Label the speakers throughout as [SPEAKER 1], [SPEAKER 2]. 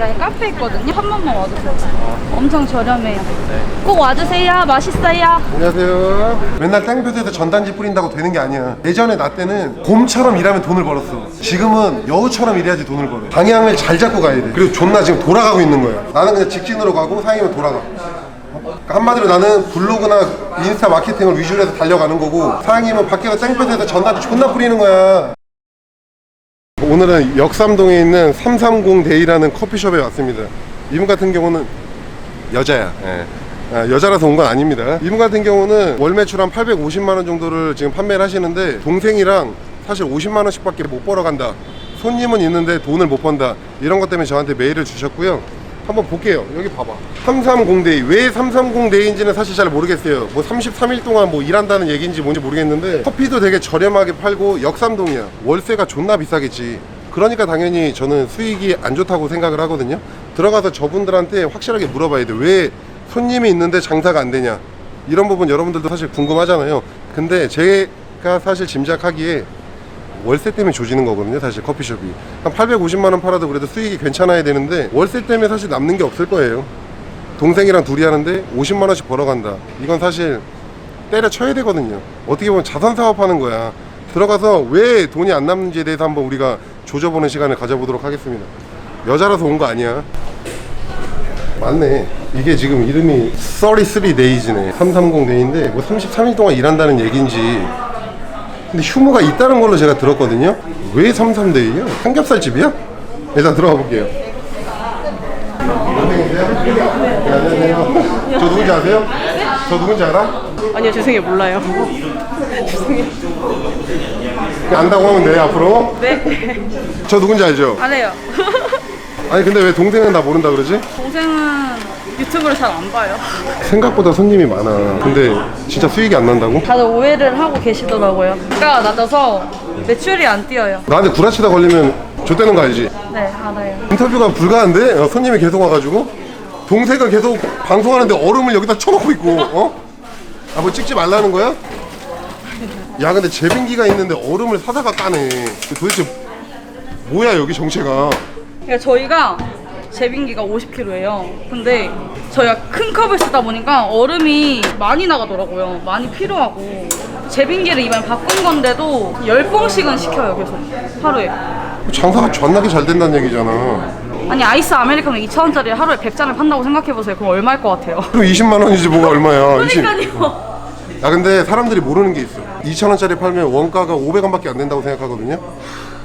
[SPEAKER 1] 지하에 카페 있거든요. 한 번만 와주세요. 엄청 저렴해요. 꼭 와주세요. 맛있어요.
[SPEAKER 2] 안녕하세요. 맨날 땡볕에서 전단지 뿌린다고 되는 게 아니야. 예전에 나 때는 곰처럼 일하면 돈을 벌었어. 지금은 여우처럼 일해야지 돈을 벌어. 방향을 잘 잡고 가야 돼. 그리고 존나 지금 돌아가고 있는 거야. 나는 그냥 직진으로 가고 사장님은 돌아가. 그러니까 한마디로 나는 블로그나 인스타 마케팅을 위주로 해서 달려가는 거고 사장님은 밖에서 땡볕에서 전단지 존나 뿌리는 거야. 오늘은 역삼동에 있는 330 데이라는 커피숍에 왔습니다. 이분 같은 경우는 여자야. 예. 아, 여자라서 온 건 아닙니다. 이분 같은 경우는 월 매출 한 850만 원 정도를 지금 판매를 하시는데 동생이랑 사실 50만 원씩 밖에 못 벌어간다. 손님은 있는데 돈을 못 번다. 이런 것 때문에 저한테 메일을 주셨고요. 한번 볼게요. 여기 봐봐. 330데이. 왜 330데이인지는 사실 잘 모르겠어요. 뭐 33일 동안 뭐 일한다는 얘기인지 뭔지 모르겠는데 커피도 되게 저렴하게 팔고 역삼동이야. 월세가 존나 비싸겠지. 그러니까 당연히 저는 수익이 안 좋다고 생각을 하거든요. 들어가서 저분들한테 확실하게 물어봐야 돼. 왜 손님이 있는데 장사가 안 되냐. 이런 부분 여러분들도 사실 궁금하잖아요. 근데 제가 사실 짐작하기에 월세 때문에 조지는 거거든요. 사실 커피숍이 한 850만 원 팔아도 그래도 수익이 괜찮아야 되는데 월세 때문에 사실 남는 게 없을 거예요. 동생이랑 둘이 하는데 50만 원씩 벌어간다. 이건 사실 때려쳐야 되거든요. 어떻게 보면 자선 사업하는 거야. 들어가서 왜 돈이 안 남는지에 대해서 한번 우리가 조져보는 시간을 가져보도록 하겠습니다. 여자라서 온 거 아니야. 맞네. 이게 지금 이름이 33 days네. 330 day인데 뭐 33일 동안 일한다는 얘기인지 근데 휴무가 있다는 걸로 제가 들었거든요. 왜 33데이요? 삼겹살 집이야? 일단 들어가 볼게요. 네, 안녕하세요. 저 누군지 아세요? 저 누군지 알아?
[SPEAKER 3] 아니요 죄송해요 몰라요
[SPEAKER 2] 안다고 하면 돼 앞으로.
[SPEAKER 3] 네
[SPEAKER 2] 저 누군지 알죠?
[SPEAKER 1] 안 해요.
[SPEAKER 2] 아니 근데 왜 동생은 나 모른다 그러지?
[SPEAKER 1] 동생은 유튜브를 잘 안 봐요.
[SPEAKER 2] 생각보다 손님이 많아. 근데 진짜 수익이 안 난다고?
[SPEAKER 1] 다들 오해를 하고 계시더라고요. 가가 낮아서 매출이 안 뛰어요.
[SPEAKER 2] 나한테 구라치다 걸리면 좆되는 거 알지?
[SPEAKER 1] 네, 알아요.
[SPEAKER 2] 인터뷰가 불가한데 어, 손님이 계속 와가지고 동생은 계속 방송하는데 얼음을 여기다 쳐놓고 있고 어? 아 뭐 찍지 말라는 거야? 야 근데 제빙기가 있는데 얼음을 사다가 까네 도대체 뭐야 여기 정체가
[SPEAKER 1] 그러니까 저희가 제빙기가 50kg예요. 근데 저희가 큰 컵을 쓰다 보니까 얼음이 많이 나가더라고요. 많이 필요하고. 제빙기를 이번에 바꾼 건데도 10봉씩은 시켜요, 계속. 하루에.
[SPEAKER 2] 장사가 존나게 잘 된다는 얘기잖아
[SPEAKER 1] 아니, 아이스 아메리카노 2,000원짜리 하루에 100잔을 판다고 생각해보세요. 그럼 얼마일 것 같아요?
[SPEAKER 2] 그럼 20만 원이지 뭐가 얼마야 20.
[SPEAKER 1] 그러니까요.
[SPEAKER 2] 야 근데 사람들이 모르는 게 있어 2천 원짜리 팔면 원가가 500원밖에 안 된다고 생각하거든요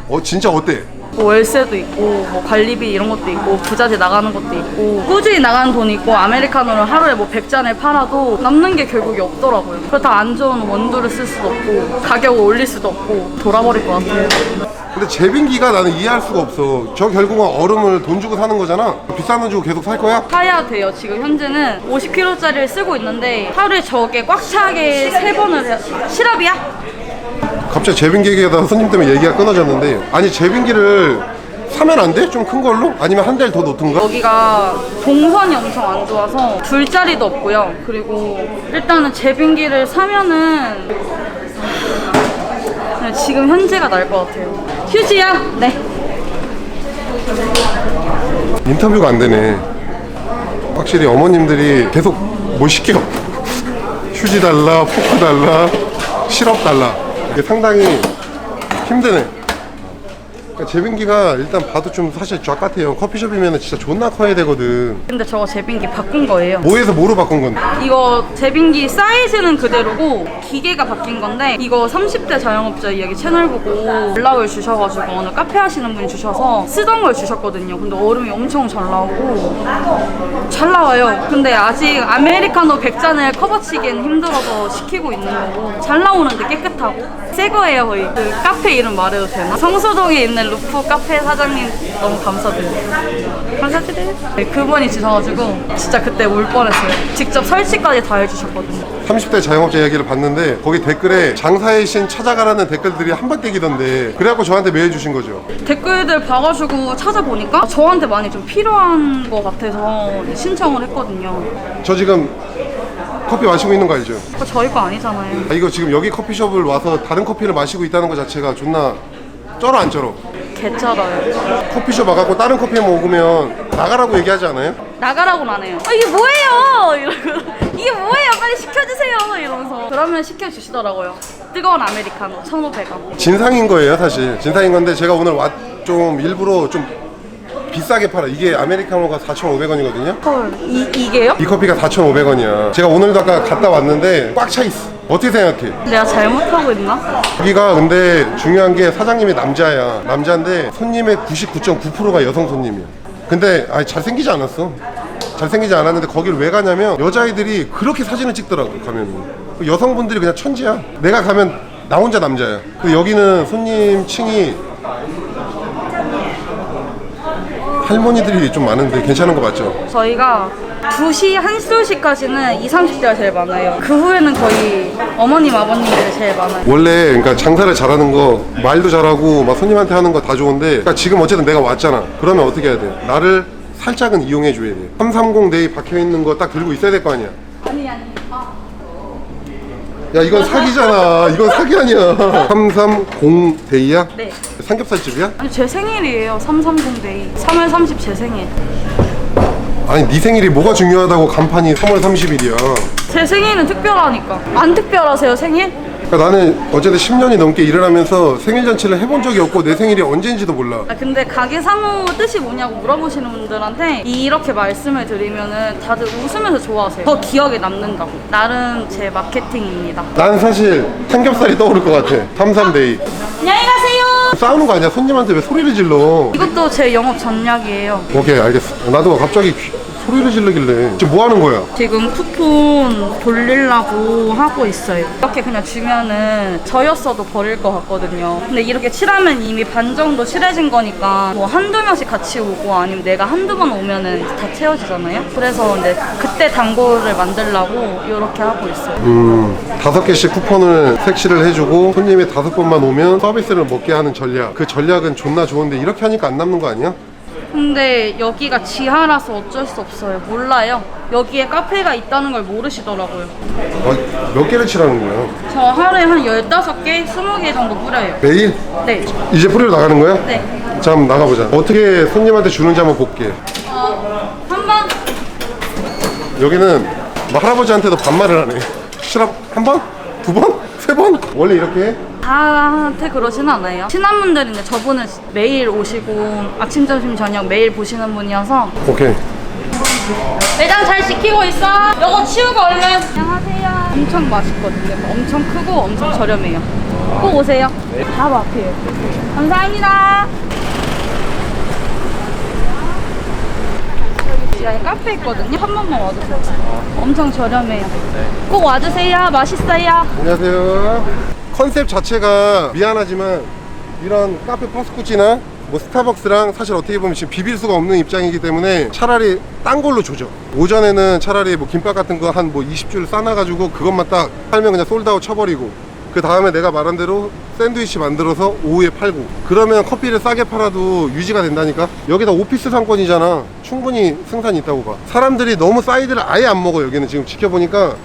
[SPEAKER 2] 어 진짜 어때?
[SPEAKER 1] 뭐 월세도 있고 뭐 관리비 이런 것도 있고 부자재 나가는 것도 있고 꾸준히 나가는 돈이 있고 아메리카노를 하루에 뭐 100잔을 팔아도 남는 게 결국에 없더라고요. 그렇다고 안 좋은 원두를 쓸 수도 없고 가격을 올릴 수도 없고 돌아버릴 것 같아요.
[SPEAKER 2] 근데 제빙기가 나는 이해할 수가 없어. 저 결국은 얼음을 돈 주고 사는 거잖아. 비싼 돈 주고 계속 살 거야?
[SPEAKER 1] 사야 돼요 지금. 현재는 50kg짜리를 쓰고 있는데 하루에 저게 꽉 차게 세 번을 해요. 시럽이야?
[SPEAKER 2] 갑자기 제빙기 얘기하다가 손님 때문에 얘기가 끊어졌는데 아니 제빙기를 사면 안 돼? 좀 큰 걸로? 아니면 한 달 더 놓든가?
[SPEAKER 1] 여기가 동선이 엄청 안 좋아서 둘 자리도 없고요. 그리고 일단은 제빙기를 사면은 그냥 지금 현재가 나을 것 같아요. 휴지야? 네.
[SPEAKER 2] 인터뷰가 안 되네 확실히 어머님들이 계속 뭐 시켜 휴지 달라 포크 달라 시럽 달라 상당히 힘드네 그러니까 제빙기가 일단 봐도 좀 사실 쫙 같아요 커피숍이면 진짜 존나 커야 되거든
[SPEAKER 1] 근데 저거 제빙기 바꾼 거예요.
[SPEAKER 2] 뭐에서 뭐로 바꾼 건데?
[SPEAKER 1] 이거 제빙기 사이즈는 그대로고 기계가 바뀐 건데 이거 30대 자영업자 이야기 채널 보고 연락을 주셔가지고 어느 카페 하시는 분이 주셔서 쓰던 걸 주셨거든요. 근데 얼음이 엄청 잘 나오고 잘 나와요. 근데 아직 아메리카노 100잔을 커버치기엔 힘들어서 시키고 있는 거고 잘 나오는데 깨끗하고 새 거예요 거의. 그 카페 이름 말해도 되나? 성수동에 있는 루프 카페 사장님 너무 감사드려요. 감사드려요. 네, 그분이 주셔가지고 진짜 그때 울 뻔했어요. 직접 설치까지 다 해주셨거든요.
[SPEAKER 2] 30대 자영업자 이야기를 봤는데 거기 댓글에 장사의 신 찾아가라는 댓글들이 한바퀴기던데 그래갖고 저한테 메일 주신 거죠
[SPEAKER 1] 댓글들 봐가지고 찾아보니까 저한테 많이 좀 필요한 것 같아서 신청을 했거든요.
[SPEAKER 2] 저 지금 커피 마시고 있는 거 알죠?
[SPEAKER 1] 그거 저희 거 아니잖아요.
[SPEAKER 2] 아, 이거 지금 여기 커피숍을 와서 다른 커피를 마시고 있다는 것 자체가 존나 쩔어 안 쩔어?
[SPEAKER 1] 개쩔어요.
[SPEAKER 2] 커피숍 와갖고 다른 커피 먹으면 나가라고 얘기하지 않아요?
[SPEAKER 1] 나가라고는 안 해요. 아, 이게 뭐예요? 이러고 이게 뭐예요? 빨리 시켜주세요. 이러면서 그러면 시켜주시더라고요. 뜨거운 아메리카노 1,500원.
[SPEAKER 2] 진상인 거예요 사실 진상인 건데 제가 오늘 와, 좀 일부러 좀 비싸게 팔아 이게 아메리카노가 4,500원이거든요
[SPEAKER 1] 헐, 이, 이게요?
[SPEAKER 2] 이 커피가 4,500원이야 제가 오늘도 아까 갔다 왔는데 꽉 차 있어 어떻게 생각해?
[SPEAKER 1] 내가 잘못하고 있나?
[SPEAKER 2] 여기가 근데 중요한 게 사장님이 남자야 남자인데 손님의 99.9%가 여성 손님이야 근데 아니 잘생기지 않았어 잘생기지 않았는데 거기를 왜 가냐면 여자애들이 그렇게 사진을 찍더라고 가면 여성분들이 그냥 천지야 내가 가면 나 혼자 남자야 근데 여기는 손님 층이 할머니들이 좀 많은데 괜찮은 거 맞죠?
[SPEAKER 1] 저희가 2시, 1시, 2시까지는 20, 30대가 제일 많아요. 그 후에는 거의 어머님, 아버님들이 제일 많아요.
[SPEAKER 2] 원래 그러니까 장사를 잘하는 거 말도 잘하고 막 손님한테 하는 거 다 좋은데 그러니까 지금 어쨌든 내가 왔잖아 그러면 어떻게 해야 돼 나를 살짝은 이용해 줘야 돼 330 데이 박혀 있는 거 딱 들고 있어야 될 거 아니야
[SPEAKER 1] 아니, 아니. 아,
[SPEAKER 2] 야 이건 사기잖아 이건 사기 아니야 330 데이야?
[SPEAKER 1] 네.
[SPEAKER 2] 삼겹살집이야?
[SPEAKER 1] 아니, 제 생일이에요. 330데이. 3월 30 제 생일.
[SPEAKER 2] 아니 네 생일이 뭐가 중요하다고 간판이 3월 30일이야
[SPEAKER 1] 제 생일은 특별하니까. 안 특별하세요, 생일?
[SPEAKER 2] 그러니까 나는 어쨌든 10년이 넘게 일을 하면서 생일 잔치를 해본 적이 없고 내 생일이 언제인지도 몰라
[SPEAKER 1] 아, 근데 가게 상호 뜻이 뭐냐고 물어보시는 분들한테 이렇게 말씀을 드리면은 다들 웃으면서 좋아하세요. 더 기억에 남는다고. 나름 제 마케팅입니다.
[SPEAKER 2] 난 사실 삼겹살이 떠오를 것 같아 33데이
[SPEAKER 1] 안녕히 가세요!
[SPEAKER 2] 싸우는 거 아니야? 손님한테 왜 소리를 질러?
[SPEAKER 1] 이것도 제 영업 전략이에요.
[SPEAKER 2] 오케이 알겠어. 나도 갑자기 귀- 소리를 지르길래 지금 뭐 하는 거야?
[SPEAKER 1] 지금 쿠폰 돌리려고 하고 있어요. 이렇게 그냥 주면은 저였어도 버릴 것 같거든요. 근데 이렇게 칠하면 이미 반 정도 칠해진 거니까 뭐 한두 명씩 같이 오고 아니면 내가 한두 번 오면은 다 채워지잖아요. 그래서 근데 그때 단골을 만들려고 이렇게 하고 있어요.
[SPEAKER 2] 음 다섯 개씩 쿠폰을 색칠을 해주고 손님이 다섯 번만 오면 서비스를 먹게 하는 전략 그 전략은 존나 좋은데 이렇게 하니까 안 남는 거 아니야?
[SPEAKER 1] 근데 여기가 지하라서 어쩔 수 없어요. 몰라요. 여기에 카페가 있다는 걸 모르시더라고요.
[SPEAKER 2] 어, 몇 개를 칠하는 거야?
[SPEAKER 1] 저 하루에 한 15개, 20개 정도 뿌려요.
[SPEAKER 2] 매일?
[SPEAKER 1] 네.
[SPEAKER 2] 이제 뿌리러 나가는 거야?
[SPEAKER 1] 네.
[SPEAKER 2] 자 한번 나가보자 어떻게 손님한테 주는지 한번 볼게
[SPEAKER 1] 어, 한 번.
[SPEAKER 2] 여기는 뭐 할아버지한테도 반말을 하네 실합 한 번? 두 번? 세 번? 원래 이렇게 해?
[SPEAKER 1] 다한테 그러진 않아요. 친한 분들인데 저분은 매일 오시고 아침, 점심, 저녁 매일 보시는 분이어서
[SPEAKER 2] 오케이
[SPEAKER 1] 매장 잘 지키고 있어. 요거 치우고 얼른. 안녕하세요. 엄청 맛있거든요. 엄청 크고 엄청 저렴해요. 꼭 오세요. 바로 앞이에요. 감사합니다. 지하에 카페 있거든요. 한 번만 와주세요. 엄청 저렴해요. 꼭 와주세요. 맛있어요.
[SPEAKER 2] 안녕하세요. 컨셉 자체가 미안하지만 이런 카페 파스쿠치나 뭐 스타벅스랑 사실 어떻게 보면 지금 비빌 수가 없는 입장이기 때문에 차라리 딴 걸로 조져. 오전에는 차라리 뭐 김밥 같은 거 한 뭐 20줄 싸놔가지고 그것만 딱 팔면 그냥 솔드아웃 쳐버리고 그 다음에 내가 말한 대로 샌드위치 만들어서 오후에 팔고 그러면 커피를 싸게 팔아도 유지가 된다니까? 여기다 오피스 상권이잖아. 충분히 승산이 있다고 봐. 사람들이 너무 사이드를 아예 안 먹어 여기는. 지금 지켜보니까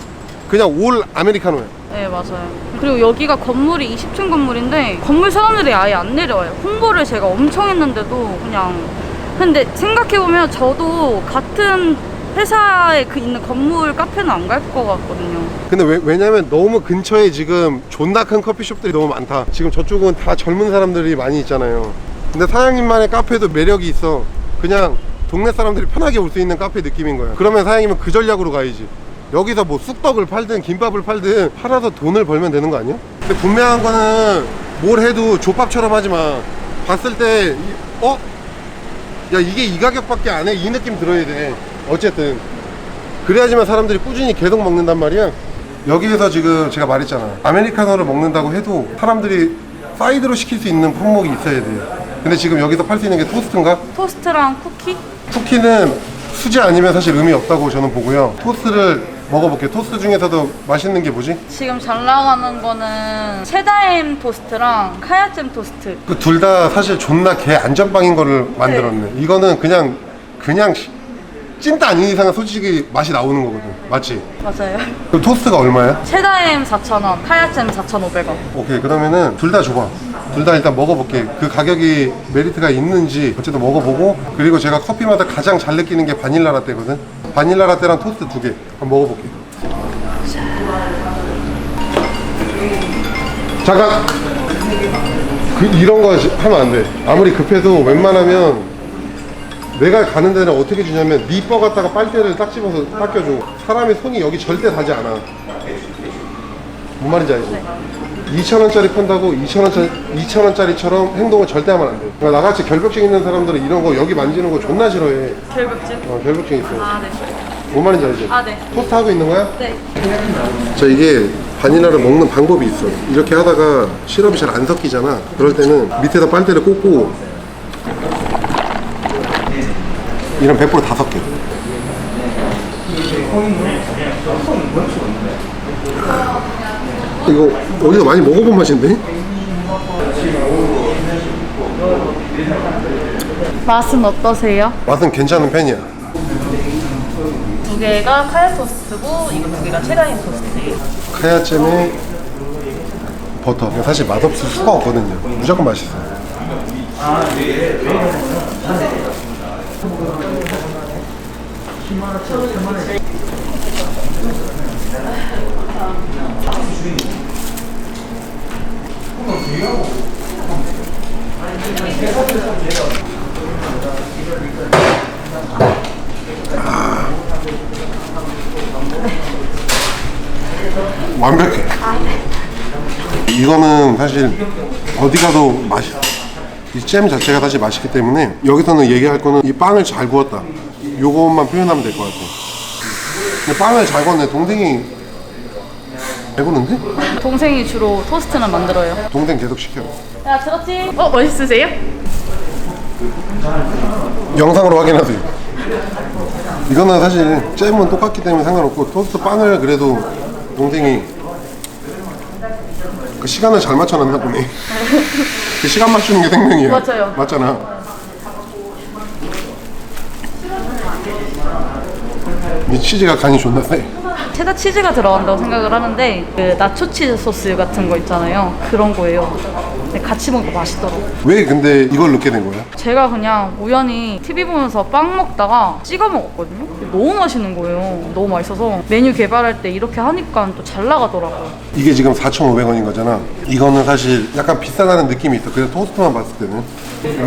[SPEAKER 2] 그냥 올 아메리카노야.
[SPEAKER 1] 네 맞아요 그리고 여기가 건물이 20층 건물인데 건물 사람들이 아예 안 내려와요. 홍보를 제가 엄청 했는데도 그냥. 근데 생각해보면 저도 같은 회사에 그 있는 건물 카페는 안 갈 것 같거든요.
[SPEAKER 2] 근데 왜, 왜냐면 너무 근처에 지금 존나 큰 커피숍들이 너무 많다. 지금 저쪽은 다 젊은 사람들이 많이 있잖아요. 근데 사장님만의 카페도 매력이 있어. 그냥 동네 사람들이 편하게 올 수 있는 카페 느낌인 거야. 그러면 사장님은 그 전략으로 가야지 여기서 뭐 쑥떡을 팔든 김밥을 팔든 팔아서 돈을 벌면 되는 거 아니야? 근데 분명한 거는 뭘 해도 족밥처럼 하지 마 봤을 때 이- 어? 야 이게 이 가격밖에 안 해 이 느낌 들어야 돼 어쨌든 그래야지만 사람들이 꾸준히 계속 먹는단 말이야 여기에서 지금 제가 말했잖아 아메리카노를 먹는다고 해도 사람들이 사이드로 시킬 수 있는 품목이 있어야 돼요 근데 지금 여기서 팔 수 있는 게 토스트인가?
[SPEAKER 1] 토스트랑 쿠키?
[SPEAKER 2] 쿠키는 수제 아니면 사실 의미 없다고 저는 보고요 토스트를 먹어볼게요 토스트 중에서도 맛있는 게 뭐지?
[SPEAKER 1] 지금 잘 나가는 거는 체다엠 토스트랑 카야잼 토스트.
[SPEAKER 2] 그 둘 다 사실 존나 개 안전빵인 거를 만들었네. 이거는 그냥 그냥 시- 찐따 아닌 이상은 솔직히 맛이 나오는 거거든. 맞지?
[SPEAKER 1] 맞아요.
[SPEAKER 2] 그 토스트가 얼마야?
[SPEAKER 1] 체다엠 4,000원 카야잼 4,500원.
[SPEAKER 2] 오케이. 그러면은 둘 다 줘봐 둘 다 일단 먹어볼게. 그 가격이 메리트가 있는지 어쨌든 먹어보고 그리고 제가 커피마다 가장 잘 느끼는 게 바닐라 라떼거든. 바닐라 라떼랑 토스트 두 개. 한번 먹어볼게. 잠깐. 그 이런 거 하면 안 돼. 아무리 급해도 웬만하면 내가 가는 데는 어떻게 주냐면 니뻐 갖다가 빨대를 딱 집어서 닦여줘. 사람의 손이 여기 절대 닿지 않아. 뭔 말인지 알지? 2,000원짜리 판다고 2,000원짜리, 2,000원짜리처럼 행동을 절대 하면 안 돼. 그러니까 나같이 결벽증 있는 사람들은 이런 거 여기 만지는 거 존나 싫어해.
[SPEAKER 1] 결벽증?
[SPEAKER 2] 어, 결벽증 있어.
[SPEAKER 1] 아, 네.
[SPEAKER 2] 뭔 말인지 알지?
[SPEAKER 1] 아, 네.
[SPEAKER 2] 토스트 하고 있는 거야?
[SPEAKER 1] 네.
[SPEAKER 2] 자 이게 바닐라를 먹는 방법이 있어 이렇게 하다가 시럽이 잘 안 섞이잖아 그럴 때는 밑에다 빨대를 꽂고 이런 100%다 섞여 이거 어디서 많이 먹어본 맛인데?
[SPEAKER 1] 맛은 어떠세요?
[SPEAKER 2] 맛은 괜찮은 편이야
[SPEAKER 3] 두 개가 카야 토스트고 이거 두 개가 체다인 토스트예요.
[SPEAKER 2] 카야잼에 버터 사실 맛없을 수가 없거든요 무조건 맛있어 완벽해. 이거는 사실 어디 가도 맛있어. 이잼 자체가 사실 맛있기 때문에 여기서는 얘기할 거는 이 빵을 잘 구웠다. 요것만 표현하면 될 것 같아. 근데 빵을 잘 구웠네. 동생이 배부른데?
[SPEAKER 1] 동생이 주로 토스트는 만들어요.
[SPEAKER 2] 동생 계속 시켜.
[SPEAKER 1] 야, 들었지? 어, 멋있으세요?
[SPEAKER 2] 영상으로 확인하세요. 이거는 사실 잼은 똑같기 때문에 상관없고 토스트 빵을 그래도 동생이 그 시간을 잘 맞춰놨나 보네. 그 시간 맞추는 게 생명이야.
[SPEAKER 1] 맞아요.
[SPEAKER 2] 맞잖아. 이 치즈가 간이 존나 세.
[SPEAKER 1] 체다 치즈가 들어간다고 생각을 하는데 그 나초 치즈 소스 같은 거 있잖아요. 그런 거예요. 근데 같이 먹으니까 맛있더라고요.
[SPEAKER 2] 왜 근데 이걸 넣게 된 거야?
[SPEAKER 1] 제가 그냥 우연히 TV 보면서 빵 먹다가 찍어 먹었거든요. 너무 맛있는 거예요. 너무 맛있어서 메뉴 개발할 때 이렇게 하니까 또 잘 나가더라고요.
[SPEAKER 2] 이게 지금 4,500원인 거잖아. 이거는 사실 약간 비싸다는 느낌이 있어. 그래서 토스트만 봤을 때는.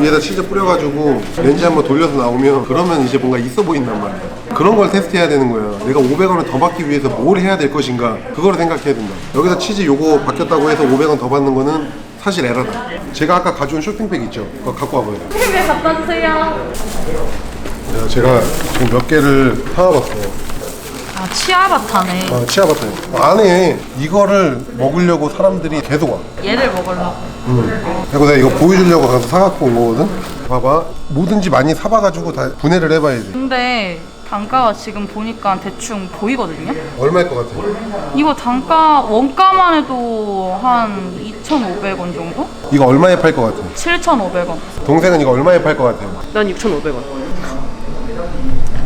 [SPEAKER 2] 위에다 치즈 뿌려가지고 렌즈 한번 돌려서 나오면 그러면 이제 뭔가 있어 보인단 말이야. 그런 걸 테스트해야 되는 거야. 내가 500원을 더 받기 위해서 뭘 해야 될 것인가. 그거를 생각해야 된다. 여기서 치즈 요거 바뀌었다고 해서 500원 더 받는 거는 사실 에러다. 제가 아까 가져온 쇼핑백 있죠? 그거 갖고 와봐요.
[SPEAKER 1] TV 갖다 주세요.
[SPEAKER 2] 야, 제가 지금 몇 개를 사와봤어요.
[SPEAKER 1] 아 치아바타네.
[SPEAKER 2] 아, 치아바타요. 안에 이거를 먹으려고 사람들이 계속 와.
[SPEAKER 1] 얘를 먹으려고.
[SPEAKER 2] 그리고 내가 이거 보여주려고 가서 사갖고 온 거거든? 봐봐. 뭐든지 많이 사봐가지고 다 분해를 해봐야 돼.
[SPEAKER 1] 근데 단가가 지금 보니까 대충 보이거든요.
[SPEAKER 2] 얼마일 것 같아?
[SPEAKER 1] 이거 단가 원가만 해도 한 2,500원 정도?
[SPEAKER 2] 이거 얼마에 팔 것 같아?
[SPEAKER 1] 7,500원.
[SPEAKER 2] 동생은 이거 얼마에 팔 것 같아?
[SPEAKER 3] 난 6,500원.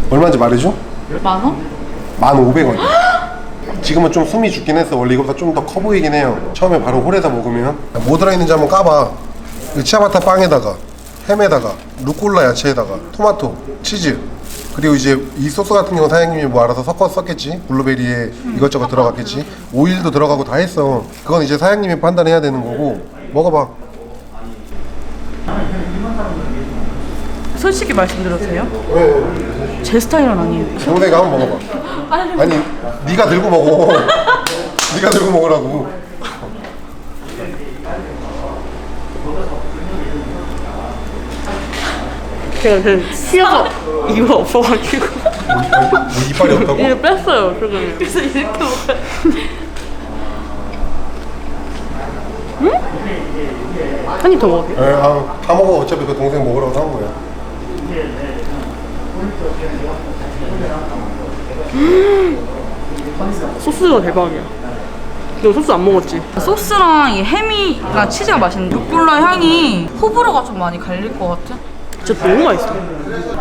[SPEAKER 2] 얼마인지 말해줘?
[SPEAKER 1] 만 원?
[SPEAKER 2] 1,500원. 지금은 좀 숨이 죽긴 했어. 원래 이거보다 좀 더 커 보이긴 해요. 처음에 바로 홀에서 먹으면. 뭐 들어있는지 한번 까봐. 이 치아바타 빵에다가, 햄에다가, 루꼴라 야채에다가, 토마토, 치즈. 그리고 이제 이 소스 같은 경우는 사장님이 뭐 알아서 섞어 썼겠지. 블루베리에 이것저것 들어갔겠지. 오일도 들어가고 다 했어. 그건 이제 사장님이 판단해야 되는 거고. 먹어봐.
[SPEAKER 1] 솔직히 말씀드려도 돼요? 제 스타일은 아니에요.
[SPEAKER 2] 동생아 한번 먹어봐. 아니, 네가 들고 먹어. 네가 들고 먹으라고.
[SPEAKER 3] 제가 그 쉬어서 이유가 없어가지고
[SPEAKER 2] 뭐 이빨이 없다고?
[SPEAKER 3] 이거 뺐어요 지금.
[SPEAKER 1] 그래서 이렇게 먹어요.
[SPEAKER 3] 한입 더 먹을게요.
[SPEAKER 2] 에, 아, 다 먹어. 어차피 그 동생 먹으라고 사온 거야.
[SPEAKER 3] 소스가 대박이야. 너 소스 안 먹었지?
[SPEAKER 1] 소스랑 이 햄이랑 치즈가 맛있는데 루꼴라 향이 호불호가 좀 많이 갈릴 것 같아.
[SPEAKER 3] 진짜 너무 맛있어.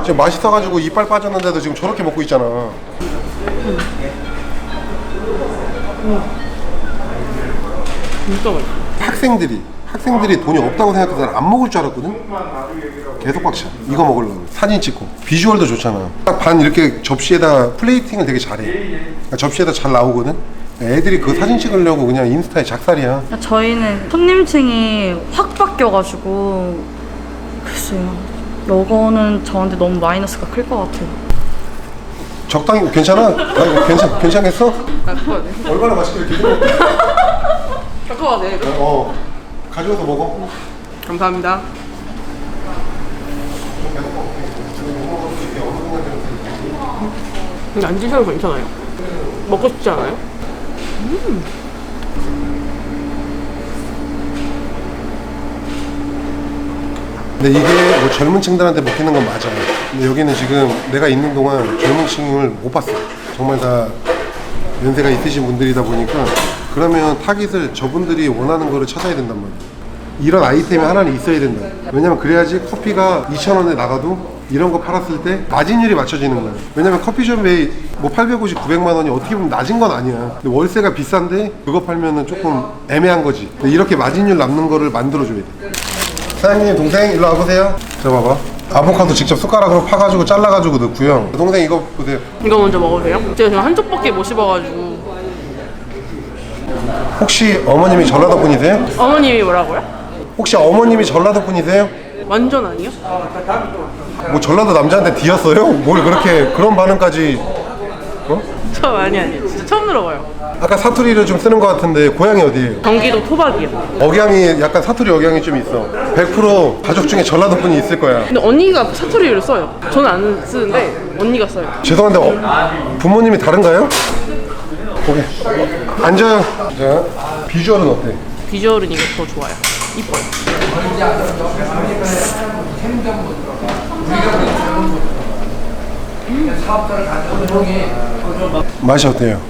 [SPEAKER 2] 지금 맛있어가지고 이빨 빠졌는데도 지금 저렇게 먹고 있잖아.
[SPEAKER 3] 진짜 맛있어.
[SPEAKER 2] 학생들이 학생들이 돈이 없다고 생각해서 난안 먹을 줄 알았거든? 계속 꽉차. 이거 먹으려고. 사진 찍고. 비주얼도 좋잖아. 딱 반 이렇게 접시에다 플레이팅을 되게 잘해. 그러니까 접시에다 잘 나오거든? 애들이 그 사진 찍으려고 그냥 인스타에 작살이야.
[SPEAKER 1] 저희는 손님층이 확 바뀌어가지고 글쎄요. 이거는 저한테 너무 마이너스가 클 것 같아요.
[SPEAKER 2] 적당히 괜찮아? 아, 이거 괜찮 괜찮겠어? 얼마나 맛있게 이렇게
[SPEAKER 3] 돼.
[SPEAKER 2] 어 가져와서 먹어.
[SPEAKER 3] 감사합니다. 근데 안 드셔도 괜찮아요. 먹고 싶지 않아요?
[SPEAKER 2] 근데 이게 뭐 젊은 층들한테 먹히는 건 맞아요. 근데 여기는 지금 내가 있는 동안 젊은 층을 못 봤어. 정말 다 연세가 있으신 분들이다 보니까 그러면 타깃을 저분들이 원하는 거를 찾아야 된단 말이야. 이런 아이템이 하나는 있어야 된다. 왜냐면 그래야지 커피가 2,000원에 나가도 이런 거 팔았을 때 마진율이 맞춰지는 거야. 왜냐면 커피숍에 뭐 850, 900만 원이 어떻게 보면 낮은 건 아니야. 근데 월세가 비싼데 그거 팔면은 조금 애매한 거지. 이렇게 마진율 남는 거를 만들어줘야 돼. 사장님 동생 일로 와보세요 저 봐봐 아보카도 직접 숟가락으로 파가지고 잘라가지고 넣고요 동생 이거 보세요
[SPEAKER 3] 이거 먼저 먹으세요. 제가 지금 한쪽밖에 못 씹어가지고.
[SPEAKER 2] 혹시 어머님이 전라도 분이세요?
[SPEAKER 3] 어머님이 뭐라고요?
[SPEAKER 2] 혹시 어머님이 전라도 분이세요?
[SPEAKER 3] 완전 아니요?
[SPEAKER 2] 뭐 전라도 남자한테 뒤였어요? 뭘 그렇게 그런 반응까지 어?
[SPEAKER 3] 저 아니 아니 진짜 처음 들어봐요.
[SPEAKER 2] 아까 사투리를 좀 쓰는 것 같은데 고향이 어디예요?
[SPEAKER 3] 경기도 토박이요.
[SPEAKER 2] 억양이 약간 사투리 억양이 좀 있어 100% 가족 중에 전라도 분이 있을 거야
[SPEAKER 3] 근데 언니가 사투리를 써요. 저는 안 쓰는데 언니가 써요.
[SPEAKER 2] 죄송한데 어, 부모님이 다른가요? 오케이 앉아요 자 비주얼은 어때?
[SPEAKER 3] 비주얼은 이게 더 좋아요. 이뻐요.
[SPEAKER 2] 맛이 어때요?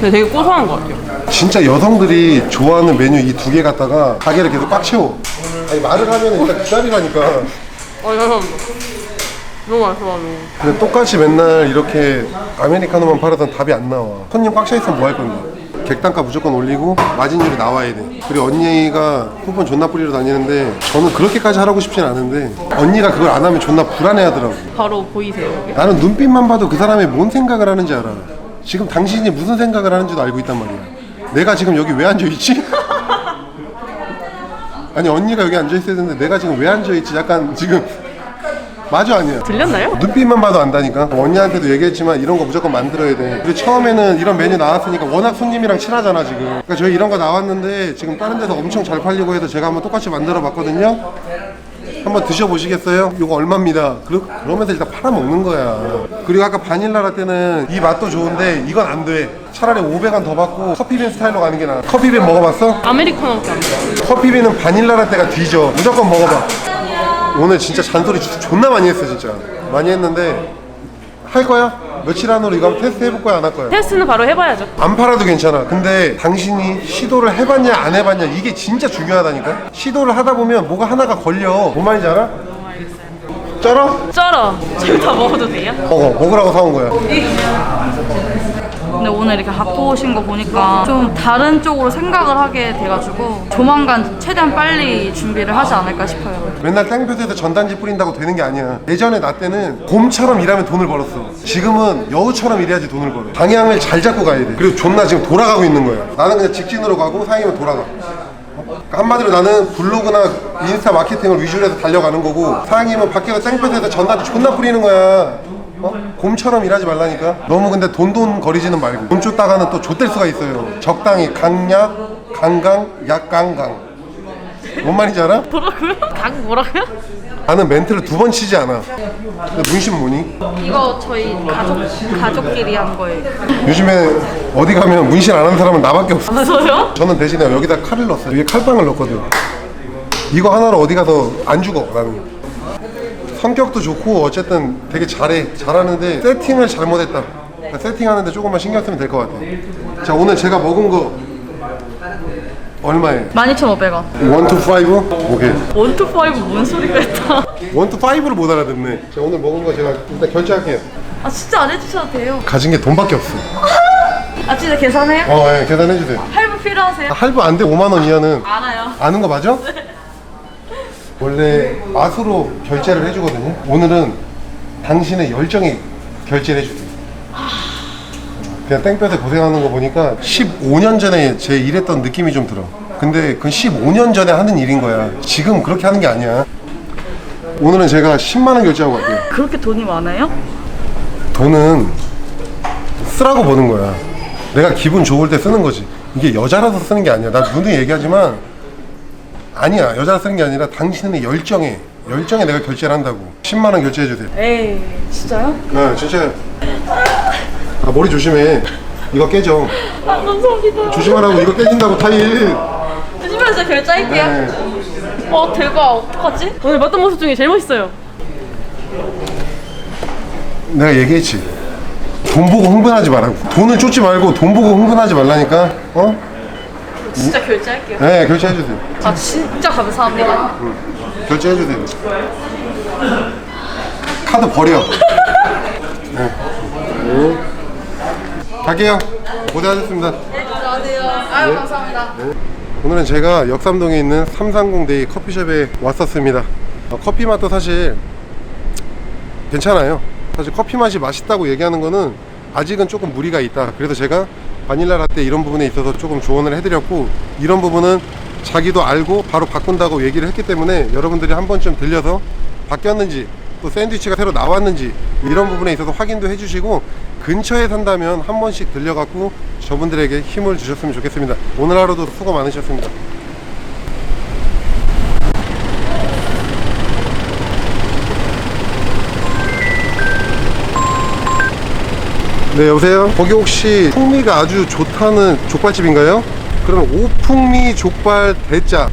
[SPEAKER 3] 근데 되게 고소한 것 같아요.
[SPEAKER 2] 진짜 여성들이 좋아하는 메뉴 이 두 개 갖다가 가게를 계속 꽉 채워. 아니 말을 하면 일단 기다리라니까.
[SPEAKER 3] 어, 감사합니다. 너무 맛있어, 너무.
[SPEAKER 2] 근데 똑같이 맨날 이렇게 아메리카노만 팔아선 답이 안 나와. 손님 꽉 차 있으면 뭐 할 건데? 객단가 무조건 올리고 마진율이 나와야 돼. 그리고 언니가 쿠폰 존나 뿌리러 다니는데 저는 그렇게까지 하라고 싶진 않은데 언니가 그걸 안 하면 존나 불안해하더라고.
[SPEAKER 3] 바로 보이세요?
[SPEAKER 2] 나는 눈빛만 봐도 그 사람이 뭔 생각을 하는지 알아. 지금 당신이 무슨 생각을 하는지도 알고 있단 말이야. 내가 지금 여기 왜 앉아 있지? 아니 언니가 여기 앉아 있어야 되는데 내가 지금 왜 앉아 있지? 약간 지금 맞아 아니야?
[SPEAKER 3] 들렸나요?
[SPEAKER 2] 눈빛만 봐도 안다니까. 언니한테도 얘기했지만 이런 거 무조건 만들어야 돼. 그리고 처음에는 이런 메뉴 나왔으니까 워낙 손님이랑 친하잖아 지금. 그러니까 저희 이런 거 나왔는데 지금 다른 데서 엄청 잘 팔리고 해서 제가 한번 똑같이 만들어 봤거든요. 한번 드셔보시겠어요? 이거 얼마입니다. 그러, 그러면서 일단 팔아먹는 거야. 그리고 아까 바닐라 라떼는 이 맛도 좋은데 이건 안 돼. 차라리 500원 더 받고 커피빈 스타일로 가는 게 나아. 커피빈 먹어봤어?
[SPEAKER 3] 아메리카노밖에 안 돼요.
[SPEAKER 2] 커피빈은 바닐라 라떼가 뒤져. 무조건 먹어봐. 오늘 진짜 잔소리 주- 존나 많이 했어 진짜. 많이 했는데 할 거야? 며칠 안으로 이거 한번 테스트 해볼 거야 안 할 거야?
[SPEAKER 3] 테스트는 바로 해봐야죠.
[SPEAKER 2] 안 팔아도 괜찮아. 근데 당신이 시도를 해봤냐 안 해봤냐 이게 진짜 중요하다니까. 시도를 하다 보면 뭐가 하나가 걸려. 뭔 말인지 알아? 쩔어?
[SPEAKER 3] 쩔어. 저희 다 먹어도 돼요?
[SPEAKER 2] 먹어. 먹으라고 사온 거야.
[SPEAKER 1] 근데 오늘 이렇게 갖고 오신 거 보니까 좀 다른 쪽으로 생각을 하게 돼가지고 조만간 최대한 빨리 준비를 하지 않을까 싶어요.
[SPEAKER 2] 맨날 땡볕에서 전단지 뿌린다고 되는 게 아니야. 예전에 나 때는 곰처럼 일하면 돈을 벌었어. 지금은 여우처럼 일해야지 돈을 벌어. 방향을 잘 잡고 가야 돼. 그리고 존나 지금 돌아가고 있는 거야. 나는 그냥 직진으로 가고 사장님은 돌아가. 그러니까 한마디로 나는 블로그나 인스타 마케팅을 위주로 해서 달려가는 거고 사장님은 밖에서 땡볕에서 전단지 존나 뿌리는 거야. 어? 곰처럼 일하지 말라니까. 너무 근데 돈돈 거리지는 말고 돈 쫓다가는 또 좆될 수가 있어요. 적당히 강약, 강강, 약강강. 뭔 말인지 알아?
[SPEAKER 3] 뭐라고요? 강 뭐라고요?
[SPEAKER 2] 나는 멘트를 두 번 치지 않아. 근데 문신 뭐니?
[SPEAKER 1] 이거 저희 가족 가족끼리 한 거예요.
[SPEAKER 2] 요즘에 어디 가면 문신 안 하는 사람은 나밖에 없어.
[SPEAKER 3] 맞아요?
[SPEAKER 2] 저는 대신에 여기다 칼을 넣었어요. 여기 칼빵을 넣었거든. 이거 하나로 어디 가서 안 죽어 나는. 성격도 좋고 어쨌든 되게 잘해. 잘하는데 세팅을 잘못했다. 그러니까 세팅하는데 조금만 신경 쓰면 될 것 같아. 자 오늘 제가 먹은 거 얼마에?
[SPEAKER 1] 12,500원.
[SPEAKER 2] 1 to 5? 오케이.
[SPEAKER 1] 원투 파이브 뭔 소리가 했다.
[SPEAKER 2] 1 to 5를 못 알아듣네. 자 오늘 먹은 거 제가 일단 결제할게요.
[SPEAKER 1] 아 진짜 안 해주셔도 돼요.
[SPEAKER 2] 가진 게 돈밖에 없어.
[SPEAKER 1] 아 진짜 계산해요?
[SPEAKER 2] 어, 예, 계산해 주세요.
[SPEAKER 1] 할부
[SPEAKER 3] 필요하세요?
[SPEAKER 2] 할부 안돼 5만 원 이하는
[SPEAKER 3] 알아요.
[SPEAKER 2] 아는 거 맞아? 원래 맛으로 결제를 해주거든요. 오늘은 당신의 열정에 결제를 해주세요. 그냥 땡볕에 고생하는 거 보니까 15년 전에 제 일했던 느낌이 좀 들어. 근데 그건 15년 전에 하는 일인 거야. 지금 그렇게 하는 게 아니야. 오늘은 제가 10만 원 결제하고 갈게요.
[SPEAKER 1] 그렇게 돈이 많아요?
[SPEAKER 2] 돈은 쓰라고 버는 거야. 내가 기분 좋을 때 쓰는 거지. 이게 여자라서 쓰는 게 아니야. 나 누누이 얘기하지만 아니야. 여자라 쓰는 게 아니라 당신의 열정에 열정에 내가 결제를 한다고. 10만 원 결제해 주세요.
[SPEAKER 1] 에이 진짜요?
[SPEAKER 2] 네, 진짜. 아 머리 조심해. 이거 깨져.
[SPEAKER 1] 아 감사합니다
[SPEAKER 2] 조심하라고. 이거 깨진다고 타일.
[SPEAKER 1] 조심해서 결제할게요
[SPEAKER 2] 네.
[SPEAKER 1] 어 대박 어떡하지?
[SPEAKER 3] 오늘 봤던 모습 중에 제일 멋있어요.
[SPEAKER 2] 내가 얘기했지. 돈 보고 흥분하지 말라고. 돈을 쫓지 말고 돈 보고 흥분하지 말라니까. 어?
[SPEAKER 1] 진짜 결제할게요
[SPEAKER 2] 네, 결제해 주세요.
[SPEAKER 1] 아 진짜 감사합니다
[SPEAKER 2] 결제해 주세요. 카드 버려. 네. 네. 갈게요. 고생하셨습니다.
[SPEAKER 1] 안녕하세요 아유 감사합니다
[SPEAKER 2] 오늘은 제가 역삼동에 있는 330데이 커피숍에 왔었습니다. 어, 커피 맛도 사실 괜찮아요. 사실 커피 맛이 맛있다고 얘기하는 거는 아직은 조금 무리가 있다. 그래서 제가 바닐라 라떼 이런 부분에 있어서 조금 조언을 해드렸고 이런 부분은 자기도 알고 바로 바꾼다고 얘기를 했기 때문에 여러분들이 한 번쯤 들려서 바뀌었는지 또 샌드위치가 새로 나왔는지 이런 부분에 있어서 확인도 해주시고 근처에 산다면 한 번씩 들려갖고 저분들에게 힘을 주셨으면 좋겠습니다. 오늘 하루도 수고 많으셨습니다. 네 여보세요? 거기 혹시 풍미가 아주 좋다는 족발집인가요? 그럼 오풍미 족발 대짜.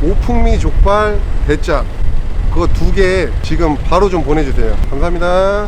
[SPEAKER 2] 오풍미 족발 대짜. 그거 두 개 지금 바로 좀 보내주세요. 감사합니다